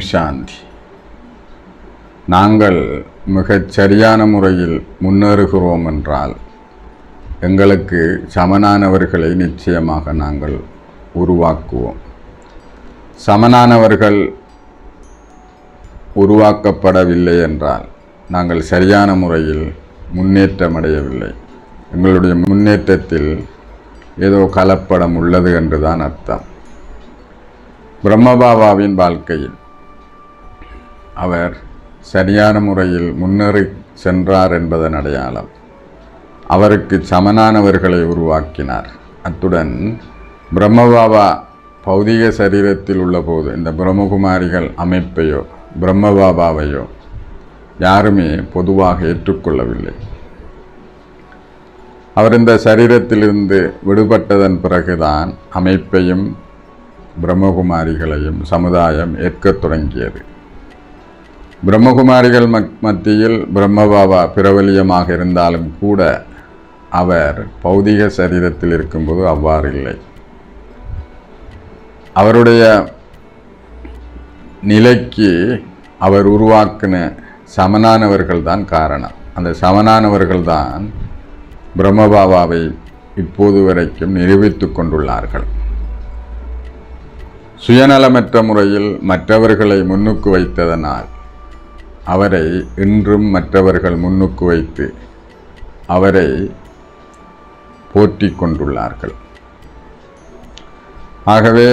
சாந்தி. நாங்கள் மிகச் சரியான முறையில் முன்னேறுகிறோம் என்றால் எங்களுக்கு சமனானவர்களை நிச்சயமாக நாங்கள் உருவாக்குவோம். சமனானவர்கள் உருவாக்கப்படவில்லை என்றால் நாங்கள் சரியான முறையில் முன்னேற்றமடையவில்லை. எங்களுடைய முன்னேற்றத்தில் ஏதோ கலப்படம் உள்ளது என்றுதான் அர்த்தம். பிரம்மபாபாவின் வாழ்க்கையில் அவர் சரியான முறையில் முன்னேறி சென்றார் என்பதன் அடையாளம். அவருக்கு சமனானவர்களை உருவாக்கினார். அத்துடன் பிரம்மபாபா பௌதிக சரீரத்தில் உள்ளபோது இந்த பிரம்மகுமாரிகள் அமைப்பையோ பிரம்மபாபாவையோ யாருமே பொதுவாக ஏற்றுக்கொள்ளவில்லை. அவர் இந்த சரீரத்திலிருந்து விடுபட்டதன் பிறகுதான் அமைப்பையும் பிரம்மகுமாரிகளையும் சமுதாயம் ஏற்கத் தொடங்கியது. பிரம்மகுமாரிகள் மத்தியில் பிரம்மபாபா பிரபலியமாக இருந்தாலும் கூட அவர் பௌதிக சரீரத்தில் இருக்கும்போது அவ்வாறு இல்லை. அவருடைய நிலைக்கு அவர் உருவாக்கின சமனானவர்கள் தான் காரணம். அந்த சமனானவர்கள் தான் பிரம்மபாபாவை இப்போது வரைக்கும் நிரூபித்து கொண்டுள்ளார்கள். சுயநலமற்ற முறையில் மற்றவர்களை முன்னுக்கு வைத்ததனால் அவரை இன்றும் மற்றவர்கள் முன்னுக்கு வைத்து அவரை போற்றி கொண்டுள்ளார்கள். ஆகவே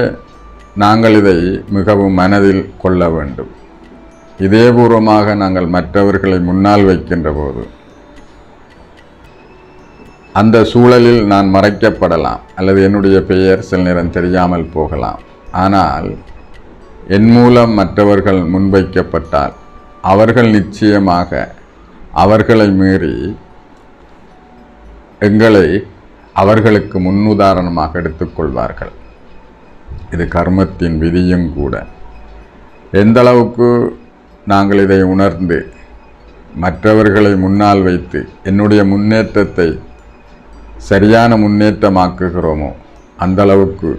நாங்கள் இதை மிகவும் மனதில் கொள்ள வேண்டும். இதேபூர்வமாக நாங்கள் மற்றவர்களை முன்னால் வைக்கின்ற போது அந்த சூழலில் நான் மறைக்கப்படலாம். அல்லது என்னுடைய பெயர் சில நேரம் தெரியாமல் போகலாம். ஆனால் என் மூலம் மற்றவர்கள் முன்வைக்கப்பட்டால் அவர்கள் நிச்சயமாக அவர்களை மீறி எங்களை அவர்களுக்கு முன்னுதாரணமாக எடுத்துக்கொள்வார்கள். இது கர்மத்தின் விதியும் கூட. எந்த அளவுக்கு நாங்கள் இதை உணர்ந்து மற்றவர்களை முன்னால் வைத்து என்னுடைய முன்னேற்றத்தை சரியான முன்னேற்றமாக்குகிறோமோ அந்தளவுக்கு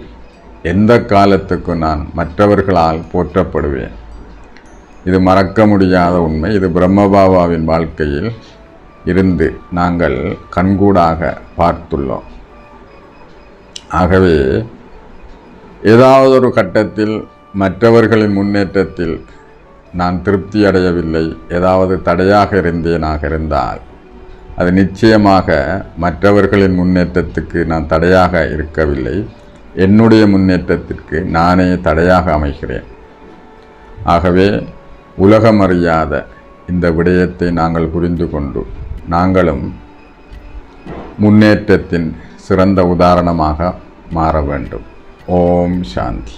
எந்த காலத்துக்கு நான் மற்றவர்களால் போற்றப்படுவேன்? இது மறக்க முடியாத உண்மை. இது பிரம்மபாபாவின் வாழ்க்கையில் இருந்து நாங்கள் கண்கூடாக பார்த்துள்ளோம். ஆகவே ஏதாவது ஒரு கட்டத்தில் மற்றவர்களின் முன்னேற்றத்தில் நான் திருப்தி அடையவில்லை. ஏதாவது தடையாக இருந்தேனாக இருந்தால் அது நிச்சயமாக மற்றவர்களின் முன்னேற்றத்துக்கு நான் தடையாக இருக்கவில்லை. என்னுடைய முன்னேற்றத்திற்கு நானே தடையாக அமைகிறேன். ஆகவே உலகம் அறியாத இந்த விடயத்தை நாங்கள் புரிந்து கொண்டு நாங்களும் முன்னேற்றத்தின் சிறந்த உதாரணமாக மாற வேண்டும். ஓம் சாந்தி.